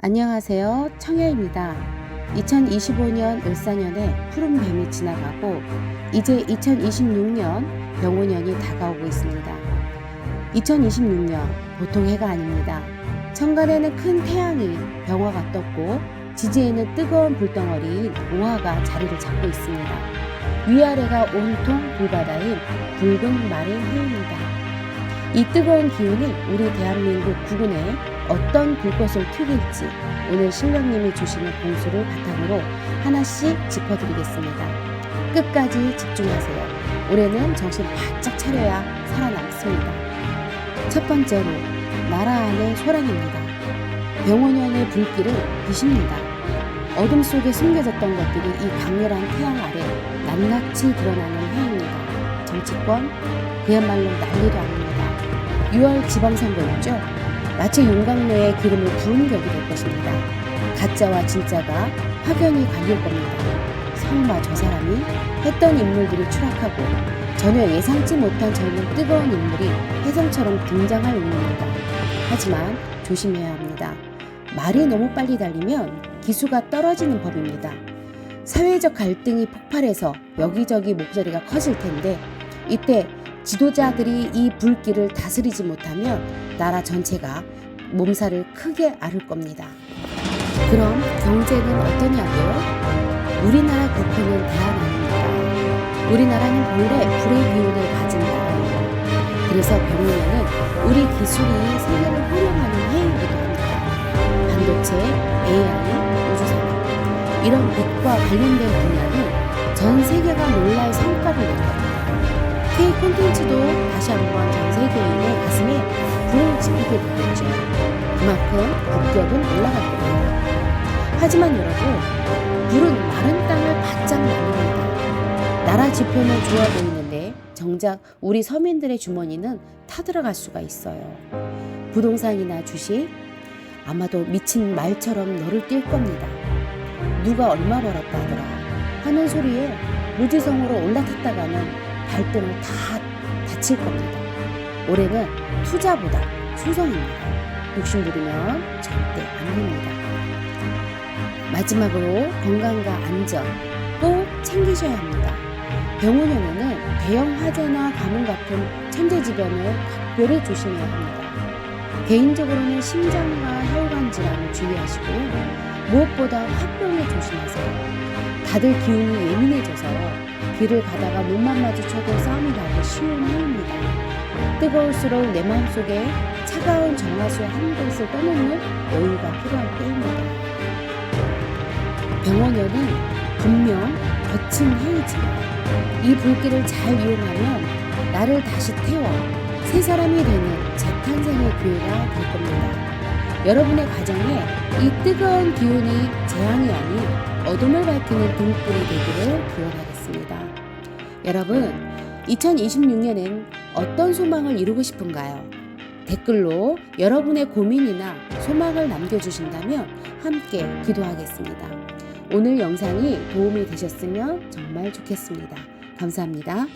안녕하세요. 청여입니다. 2025년 을사년에 푸른 뱀이 지나가고 이제 2026년 병오년이 다가오고 있습니다. 2026년 보통 해가 아닙니다. 천간에는 큰 태양이 병화가 떴고 지지에는 뜨거운 불덩어리인 오화가 자리를 잡고 있습니다. 위아래가 온통 불바다인 붉은 마른 해입니다. 이 뜨거운 기운이 우리 대한민국 국군에 어떤 불꽃을 튀길지 오늘 신령님이 주시는 공수를 바탕으로 하나씩 짚어드리겠습니다. 끝까지 집중하세요. 올해는 정신 바짝 차려야 살아남습니다. 첫 번째로 나라 안의 소란입니다. 병원연의 불길을 비십니다. 어둠 속에 숨겨졌던 것들이 이 강렬한 태양 아래 낱낱이 드러나는 해입니다. 정치권 그야말로 난리도 아닙니다. 6월 지방선거 있죠? 마치 용광로에 기름을 부은 격이 될 것입니다. 가짜와 진짜가 확연히 갈릴 겁니다. 설마 저 사람이 했던 인물들이 추락하고 전혀 예상치 못한 젊은 뜨거운 인물이 혜성처럼 등장할 운명입니다. 하지만 조심해야 합니다. 말이 너무 빨리 달리면 기수가 떨어지는 법입니다. 사회적 갈등이 폭발해서 여기저기 목소리가 커질 텐데 이때 지도자들이 이 불길을 다스리지 못하면 나라 전체가 몸살을 크게 앓을 겁니다. 그럼 경제는 어떠냐고요? 우리나라 국회는 아닙니다. 우리나라는 본래 불의 기운을 가진 나라예요. 그래서 병원에는 우리 기술이 세계를 호령하는 해이기도 합니다. 반도체, AI, 우주산업 이런 빛과 관련된 분야는 전 세계가 놀랄 성과를 낼 겁니다. K 콘텐츠도 다시 한번 전 세계인의 가슴에 불을 지피게 되겠죠. 그만큼 국격은 겁니다. 하지만 여러분, 불은 마른 땅을 바짝 날립니다. 나라 지표는 좋아 보이는데 정작 우리 서민들의 주머니는 타들어갈 수가 있어요. 부동산이나 주식, 아마도 미친 말처럼 너를 뛸 겁니다. 누가 얼마 벌었다 하더라 하는 소리에 무지성으로 올라탔다가는 발등을 다 다칠 겁니다. 올해는 투자보다 수성입니다. 욕심 부리면 절대 안 됩니다. 마지막으로 건강과 안전 꼭 챙기셔야 합니다. 병원에는 대형 화재나 가뭄 같은 천재지변을 각별히 조심해야 합니다. 개인적으로는 심장과 혈관 질환을 주의하시고요. 무엇보다 화병에 조심하세요. 다들 기운이 예민해져서 길을 가다가 눈만 마주쳐도 싸움이 나기 쉬운 해입니다. 뜨거울수록 내 마음속에 차가운 정화수 한 그릇을 떠놓는 여유가 필요할 때입니다. 병원열은 분명 거친 해이지만 이 불길을 잘 이용하면 나를 다시 태워 새 사람이 되는 재탄생의 기회가 될 겁니다. 여러분의 가정에 이 뜨거운 기운이 재앙이 아닌 어둠을 밝히는 등불이 되기를 기원하겠습니다. 여러분, 2026년엔 어떤 소망을 이루고 싶은가요? 댓글로 여러분의 고민이나 소망을 남겨주신다면 함께 기도하겠습니다. 오늘 영상이 도움이 되셨으면 정말 좋겠습니다. 감사합니다.